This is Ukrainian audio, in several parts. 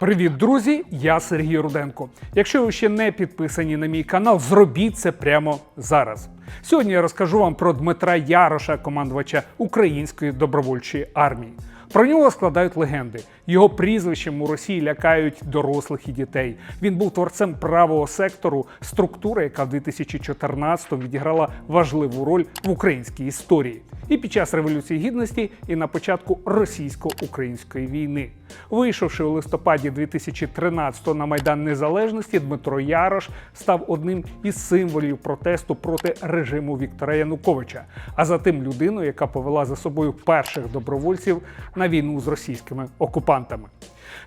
Привіт, друзі! Я Сергій Руденко. Якщо ви ще не підписані на мій канал, зробіть це прямо зараз. Сьогодні я розкажу вам про Дмитра Яроша, командувача Української добровольчої армії. Про нього складають легенди. Його прізвищем у Росії лякають дорослих і дітей. Він був творцем правого сектору, структури, яка в 2014-му відіграла важливу роль в українській історії. І під час Революції Гідності, і на початку російсько-української війни. Вийшовши у листопаді 2013-го на Майдан Незалежності, Дмитро Ярош став одним із символів протесту проти режиму Віктора Януковича, а затим людиною, яка повела за собою перших добровольців на війну з російськими окупантами.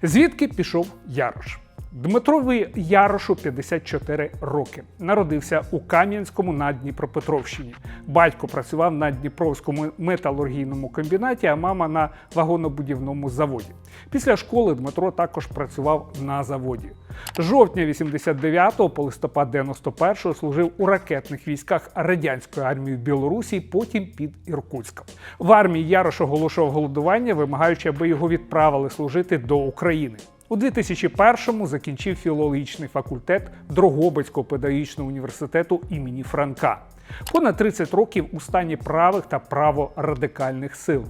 Звідки пішов Ярош? Дмитрові Ярошу 54 роки. Народився у Кам'янському на Дніпропетровщині. Батько працював на Дніпровському металургійному комбінаті, а мама на вагонобудівному заводі. Після школи Дмитро також працював на заводі. З жовтня 89-го по листопад 91-го служив у ракетних військах радянської армії в Білорусі, потім під Іркутськом. В армії Ярош оголошував голодування, вимагаючи, аби його відправили служити до України. У 2001-му закінчив філологічний факультет Дрогобицького педагогічного університету імені Франка. Понад 30 років у стані правих та праворадикальних сил.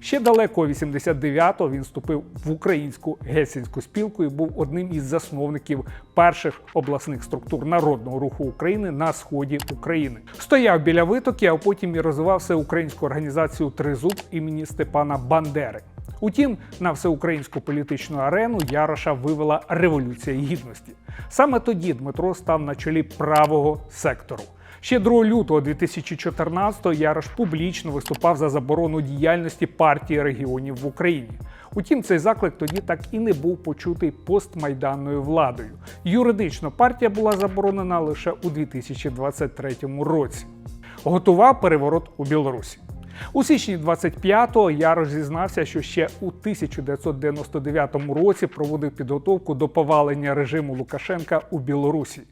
Ще далеко 89-го він вступив в українську гельсінську спілку і був одним із засновників перших обласних структур народного руху України на сході України. Стояв біля витоки, а потім і розвивав всеукраїнську організацію Тризуб імені Степана Бандери. Утім, на всеукраїнську політичну арену Яроша вивела революція гідності. Саме тоді Дмитро став на чолі правого сектору. Ще 2 лютого 2014-го Ярош публічно виступав за заборону діяльності партії регіонів в Україні. Утім, цей заклик тоді так і не був почутий постмайданною владою. Юридично партія була заборонена лише у 2023 році. Готував переворот у Білорусі. У січні 25-го Ярош зізнався, що ще у 1999 році проводив підготовку до повалення режиму Лукашенка у Білорусі.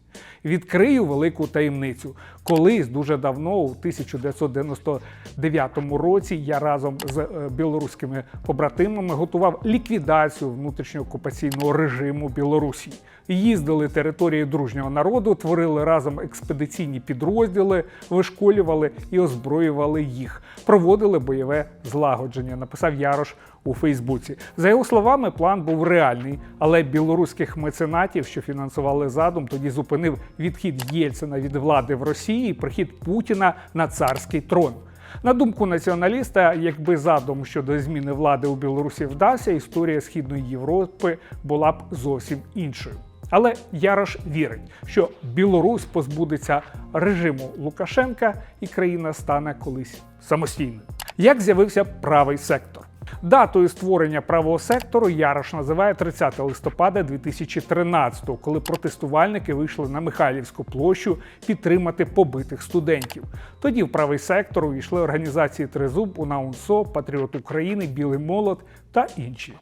Відкрию велику таємницю. Колись дуже давно, у 1999 році, я разом з е, білоруськими побратимами готував ліквідацію внутрішньоокупаційного режиму Білорусі. Їздили території дружнього народу, творили разом експедиційні підрозділи, вишколювали і озброювали їх, проводили бойове злагодження. Написав Ярош у Фейсбуці. За його словами, план був реальний, але білоруських меценатів, що фінансували задум, тоді зупинив відхід Єльцина від влади в Росії і прихід Путіна на царський трон. На думку націоналіста, якби задум щодо зміни влади у Білорусі вдався, історія Східної Європи була б зовсім іншою. Але Ярош вірить, що Білорусь позбудеться режиму Лукашенка і країна стане колись самостійною. Як з'явився правий сектор? Датою створення правого сектору Ярош називає 30 листопада 2013-го, коли протестувальники вийшли на Михайлівську площу підтримати побитих студентів. Тоді в правий сектор увійшли організації Тризуб, УНАУНСО, Патріот України, Білий Молот та інші.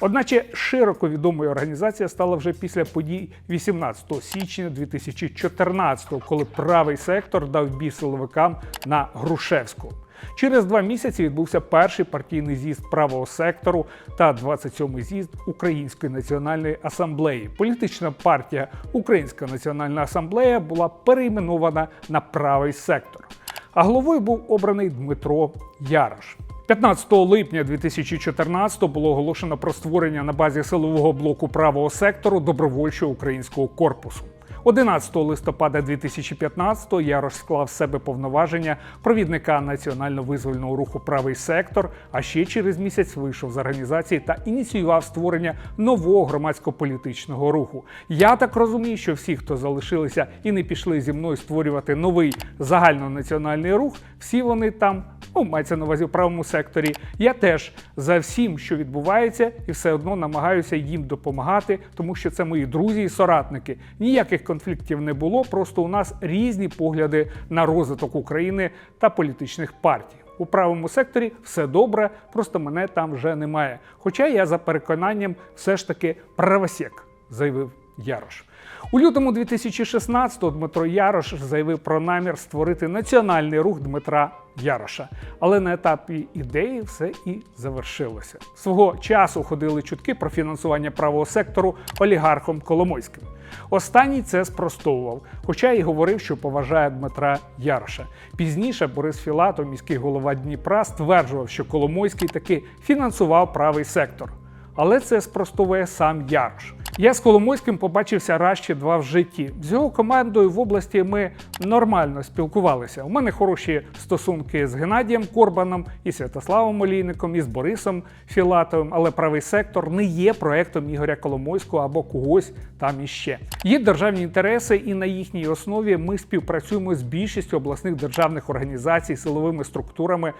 Одначе широко відомою організація стала вже після подій 18 січня 2014-го, коли правий сектор дав бій силовикам на Грушевську. Через два місяці відбувся перший партійний з'їзд правого сектору та 27-й з'їзд Української національної асамблеї. Політична партія Українська національна асамблея була перейменована на правий сектор. А головою був обраний Дмитро Ярош. 15 липня 2014 було оголошено про створення на базі силового блоку правого сектору добровольчого українського корпусу. 11 листопада 2015 Ярош склав з себе повноваження провідника національно-визвольного руху Правий сектор, а ще через місяць вийшов з організації та ініціював створення нового громадсько-політичного руху. Я так розумію, що всі, хто залишилися і не пішли зі мною створювати новий загальнонаціональний рух, всі вони там, ну мається на увазі в правому секторі. Я теж за всім, що відбувається, і все одно намагаюся їм допомагати, тому що це мої друзі і соратники. Ніяких конфліктів не було, просто у нас різні погляди на розвиток України та політичних партій. У правому секторі все добре, просто мене там вже немає. Хоча я за переконанням все ж таки правосек, заявив Ярош. У лютому 2016-го Дмитро Ярош заявив про намір створити національний рух Дмитра Яроша. Але на етапі ідеї все і завершилося. Свого часу ходили чутки про фінансування правого сектору олігархом Коломойським. Останній це спростовував, хоча й говорив, що поважає Дмитра Яроша. Пізніше Борис Філатов, міський голова Дніпра, стверджував, що Коломойський таки фінансував правий сектор. Але це спростовує сам Ярош. Я з Коломойським побачився раз два в житті. З його командою в області ми нормально спілкувалися. У мене хороші стосунки з Геннадієм Корбаном і Святославом Олійником, і з Борисом Філатовим, але правий сектор не є проектом Ігоря Коломойського або когось там іще. Є державні інтереси, і на їхній основі ми співпрацюємо з більшістю обласних державних організацій, силовими структурами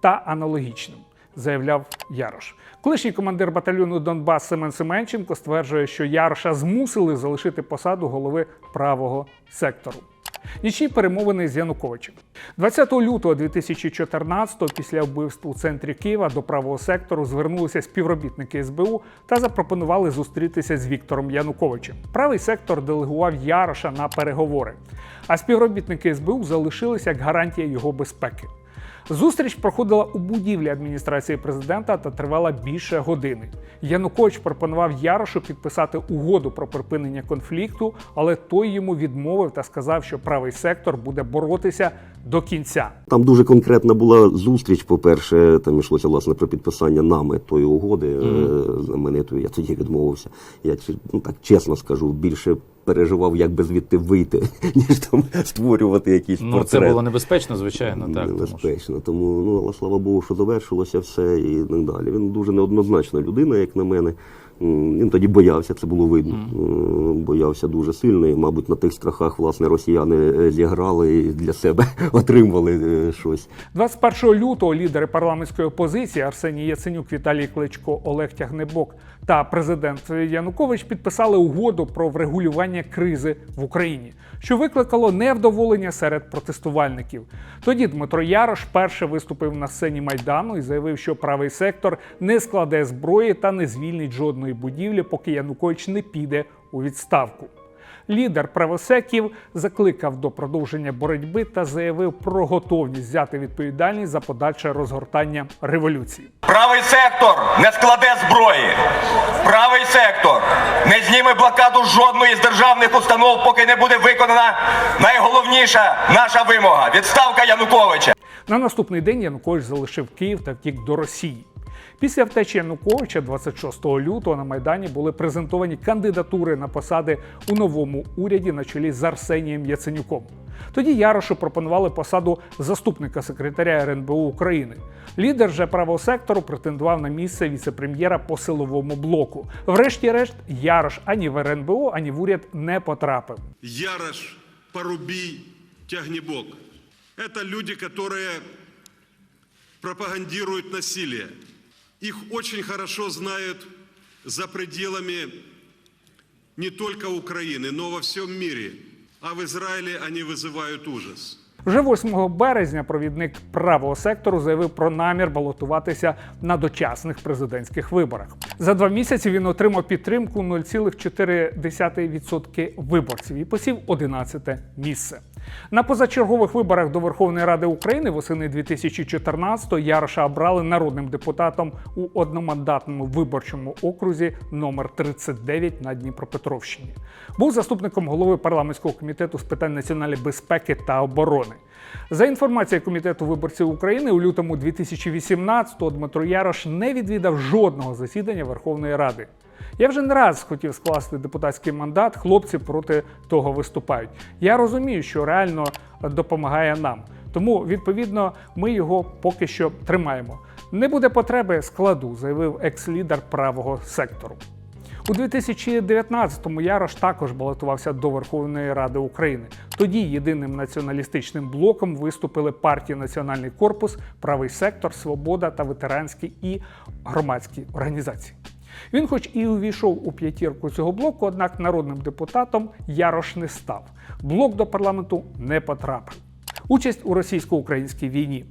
та аналогічним заявляв Ярош. Колишній командир батальйону Донбас Семен Семенченко стверджує, що Яроша змусили залишити посаду голови правого сектору. Нічні перемовини з Януковичем 20 лютого 2014-го після вбивств у центрі Києва до правого сектору звернулися співробітники СБУ та запропонували зустрітися з Віктором Януковичем. Правий сектор делегував Яроша на переговори, а співробітники СБУ залишилися як гарантія його безпеки. Зустріч проходила у будівлі адміністрації президента та тривала більше години. Янукович пропонував Ярошу підписати угоду про припинення конфлікту, але той йому відмовив та сказав, що правий сектор буде боротися до кінця. Там дуже конкретна була зустріч. По-перше, там йшлося власне про підписання нами тої угоди mm. знаменитої. Я тоді відмовився. Я ну так чесно скажу, більше переживав, як би звідти вийти, ніж там створювати якийсь Ну, це було небезпечно, звичайно, так. тому Небезпечно. Тому ну але слава Богу, що завершилося все і так далі. Він дуже неоднозначна людина, як на мене. М, Він тоді боявся, це було видно. Боявся дуже сильно. І, мабуть, на тих страхах власне росіяни е, зіграли і для себе отримували е, щось. 21 лютого лідери парламентської опозиції Арсеній Яценюк, Віталій Кличко, Олег Тягнебок та президент Янукович підписали угоду про врегулювання кризи в Україні, що викликало невдоволення серед протестувальників. Тоді Дмитро Ярош перше виступив на сцені майдану і заявив, що правий сектор не складе зброї та не звільнить жодної будівлі, поки Янукович не піде у відставку. Лідер правосеків закликав до продовження боротьби та заявив про готовність взяти відповідальність за подальше розгортання революції. Правий сектор не складе зброї. Правий сектор не зніме блокаду жодної з державних установ, поки не буде виконана найголовніша наша вимога відставка Януковича. На наступний день Янукович залишив Київ та втік до Росії. Після втечі Януковича 26 лютого на Майдані були презентовані кандидатури на посади у новому уряді на чолі з Арсенієм Яценюком. Тоді Ярошу пропонували посаду заступника секретаря РНБУ України. Лідер же правого сектору претендував на місце віцепрем'єра по силовому блоку. Врешті-решт, Ярош ані в РНБО, ані в уряд не потрапив. Ярош, Порубий, Тягнебок. Это люди, которые пропагандируют насилие. Их очень хорошо знают за пределами не только Украины, но во всем мире. А в Израиле они вызывают ужас. Вже 8 березня провідник правого сектору заявив про намір балотуватися на дочасних президентських виборах. За два місяці він отримав підтримку 0,4% виборців і посів 11 місце. На позачергових виборах до Верховної Ради України восени 2014-го Яроша обрали народним депутатом у одномандатному виборчому окрузі номер 39 на Дніпропетровщині. Був заступником голови парламентського комітету з питань національної безпеки та оборони. За інформацією комітету виборців України, у лютому 2018-го Дмитро Ярош не відвідав жодного засідання Верховної Ради. Я вже не раз хотів скласти депутатський мандат, хлопці проти того виступають. Я розумію, що реально допомагає нам. Тому, відповідно, ми його поки що тримаємо. Не буде потреби складу, заявив екс-лідер правого сектору. У 2019-му Ярош також балотувався до Верховної Ради України. Тоді єдиним націоналістичним блоком виступили партії Національний корпус, Правий сектор, Свобода та ветеранські і громадські організації. Він, хоч і увійшов у п'ятірку цього блоку, однак народним депутатом Ярош не став. Блок до парламенту не потрапив. Участь у російсько-українській війні.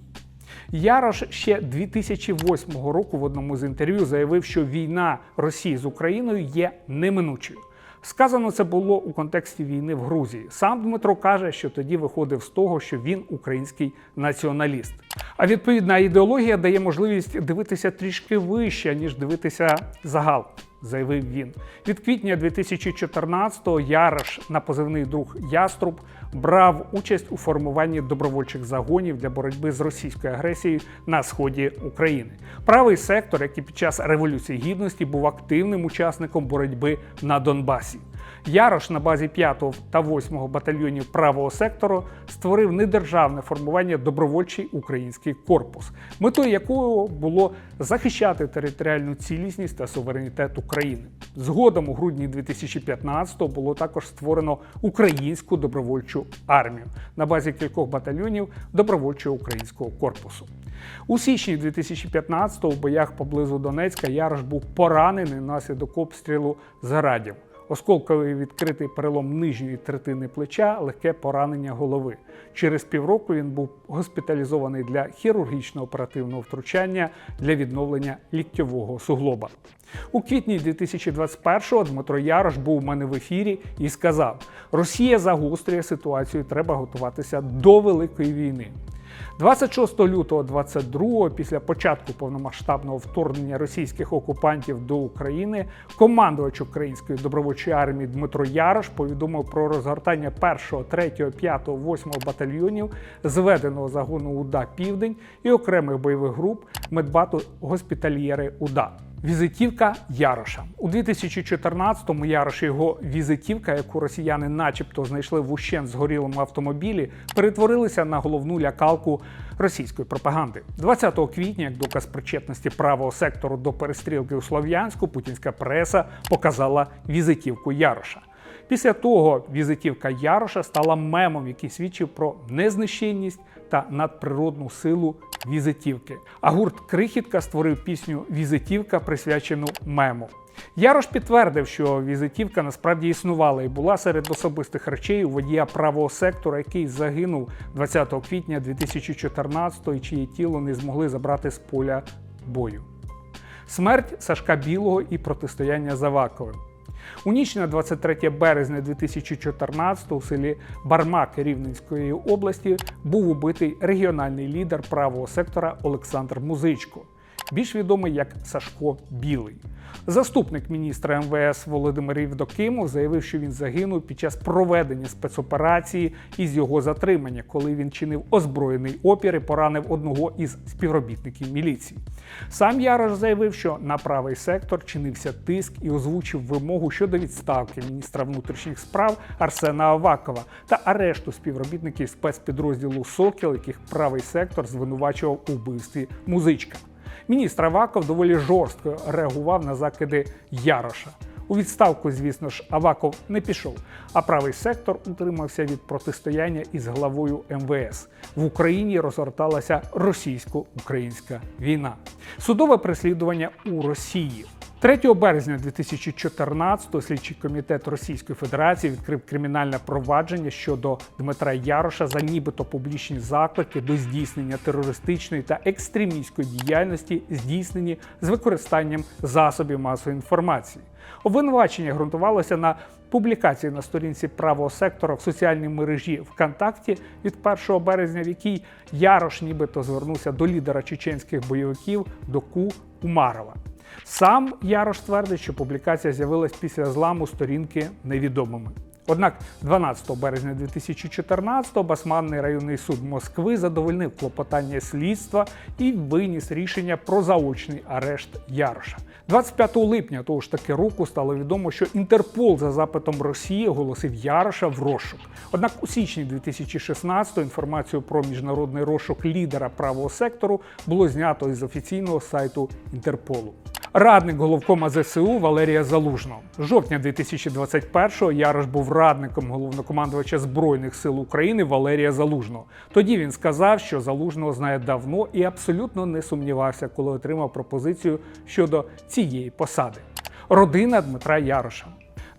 Ярош ще 2008 року в одному з інтерв'ю заявив, що війна Росії з Україною є неминучою. Сказано це було у контексті війни в Грузії. Сам Дмитро каже, що тоді виходив з того, що він український націоналіст. А відповідна ідеологія дає можливість дивитися трішки вище, ніж дивитися загал, заявив він. Від квітня 2014-го Ярош на позивний друг Яструб брав участь у формуванні добровольчих загонів для боротьби з російською агресією на сході України. Правий сектор, який під час революції гідності був активним учасником боротьби на Донбасі. Ярош на базі 5 та 8 батальйонів правого сектору створив недержавне формування добровольчий український корпус, метою якого було захищати територіальну цілісність та суверенітет України. Згодом у грудні 2015-го було також створено українську добровольчу армію на базі кількох батальйонів добровольчого українського корпусу. У січні 2015-го у боях поблизу Донецька Ярош був поранений внаслідок обстрілу з. Осколковий відкритий перелом нижньої третини плеча, легке поранення голови. Через півроку він був госпіталізований для хірургічного оперативного втручання для відновлення ліктьового суглоба. У квітні 2021-го Дмитро Ярош був у мене в ефірі і сказав: Росія загострює ситуацію, треба готуватися до великої війни. 26 лютого 22-го, після початку повномасштабного вторгнення російських окупантів до України, командувач української добровольчої армії Дмитро Ярош повідомив про розгортання 1, 3, 5, 8 батальйонів зведеного загону УДА Південь і окремих бойових груп медбату госпітальєри УДА. Візитівка Яроша у 2014-му Ярош і його візитівка, яку росіяни, начебто, знайшли в ущен згорілому автомобілі, перетворилися на головну лякалку російської пропаганди. 20 квітня, як доказ причетності правого сектору до перестрілки у Слов'янську, путінська преса показала візитівку Яроша. Після того візитівка Яроша стала мемом, який свідчив про незнищенність та надприродну силу візитівки. А гурт Крихітка створив пісню Візитівка, присвячену мему. Ярош підтвердив, що візитівка насправді існувала і була серед особистих речей у водія правого сектора, який загинув 20 квітня 2014 і чиє тіло не змогли забрати з поля бою. Смерть Сашка Білого і протистояння з Аваковим. У ніч на 23 березня 2014 у селі Бармак Рівненської області був убитий регіональний лідер правого сектора Олександр Музичко, більш відомий як Сашко Білий. Заступник міністра МВС Володимир Євдокимов заявив, що він загинув під час проведення спецоперації із його затримання, коли він чинив озброєний опір і поранив одного із співробітників міліції. Сам Ярош заявив, що на правий сектор чинився тиск і озвучив вимогу щодо відставки міністра внутрішніх справ Арсена Авакова та арешту співробітників спецпідрозділу Сокіл, яких правий сектор звинувачував у вбивстві музичка. Міністр Аваков доволі жорстко реагував на закиди Яроша. У відставку, звісно ж, Аваков не пішов, а правий сектор утримався від протистояння із главою МВС. В Україні розгорталася російсько-українська війна. Судове переслідування у Росії. 3 березня 2014 слідчий комітет Російської Федерації відкрив кримінальне провадження щодо Дмитра Яроша за нібито публічні заклики до здійснення терористичної та екстремістської діяльності, здійснені з використанням засобів масової інформації. Обвинувачення ґрунтувалося на публікації на сторінці правого сектора в соціальній мережі ВКонтакті від 1 березня, в якій Ярош нібито звернувся до лідера чеченських бойовиків Доку Умарова. Сам Ярош твердить, що публікація з'явилась після зламу сторінки невідомими. Однак 12 березня 2014-го Басманний районний суд Москви задовольнив клопотання слідства і виніс рішення про заочний арешт Яроша. 25 липня того ж таки року стало відомо, що Інтерпол за запитом Росії оголосив Яроша в розшук. Однак у січні 2016-го інформацію про міжнародний розшук лідера правого сектору було знято із офіційного сайту Інтерполу. Радник головкома ЗСУ Валерія Залужного. З жовтня 2021-го Ярош був радником головнокомандувача Збройних сил України Валерія Залужного. Тоді він сказав, що Залужного знає давно і абсолютно не сумнівався, коли отримав пропозицію щодо цієї посади. Родина Дмитра Яроша.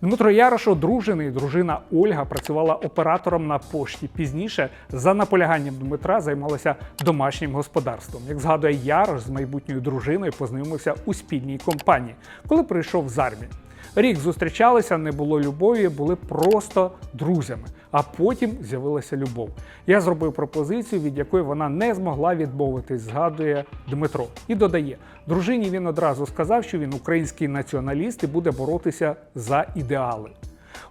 Дмитро Ярош одружений, дружина Ольга працювала оператором на пошті. Пізніше, за наполяганням Дмитра, займалася домашнім господарством. Як згадує Ярош з майбутньою дружиною, познайомився у спільній компанії, коли прийшов з армії. Рік зустрічалися, не було любові, були просто друзями. А потім з'явилася любов. Я зробив пропозицію, від якої вона не змогла відмовитись, згадує Дмитро. І додає: дружині він одразу сказав, що він український націоналіст і буде боротися за ідеали.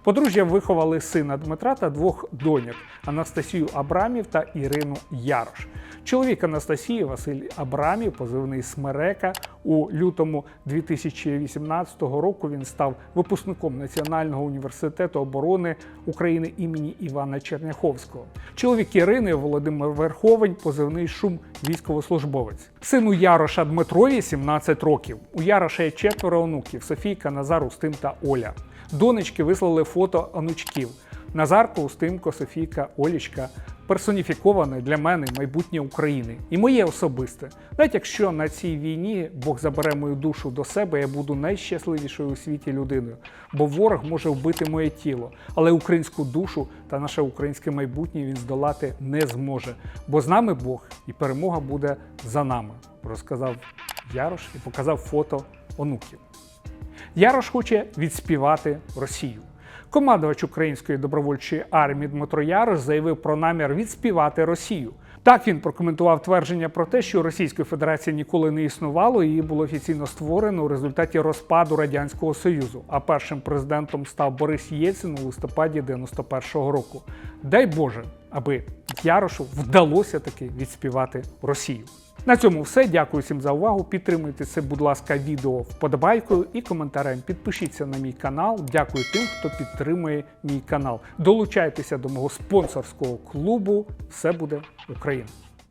Подружжя виховали сина Дмитра та двох доньок Анастасію Абрамів та Ірину Ярош. Чоловік Анастасії Василь Абрамів, позивний Смерека, у лютому 2018 року він став випускником Національного університету оборони України імені Івана Черняховського. Чоловік Ірини Володимир Верховень, позивний шум військовослужбовець. Сину Яроша Дмитрові 17 років. У Яроша є четверо онуків: Софійка, Назар, Устим та Оля. Донечки вислали фото онучків. Назарко, Устимко, Софійка, Олічка персоніфіковане для мене майбутнє України і моє особисте. Навіть якщо на цій війні Бог забере мою душу до себе, я буду найщасливішою у світі людиною, бо ворог може вбити моє тіло, але українську душу та наше українське майбутнє він здолати не зможе. Бо з нами Бог і перемога буде за нами, розказав Ярош і показав фото онуків. Ярош хоче відспівати Росію. Командувач української добровольчої армії Дмитро Ярош заявив про намір відспівати Росію. Так він прокоментував твердження про те, що Російської Федерації ніколи не існувало, і її було офіційно створено у результаті розпаду радянського союзу. А першим президентом став Борис Єльцин у листопаді 91-го року. Дай Боже, аби Ярошу вдалося таки відспівати Росію. На цьому все. Дякую всім за увагу. Підтримуйте це, будь ласка, відео вподобайкою і коментарем. Підпишіться на мій канал. Дякую тим, хто підтримує мій канал. Долучайтеся до мого спонсорського клубу. Все буде Україна!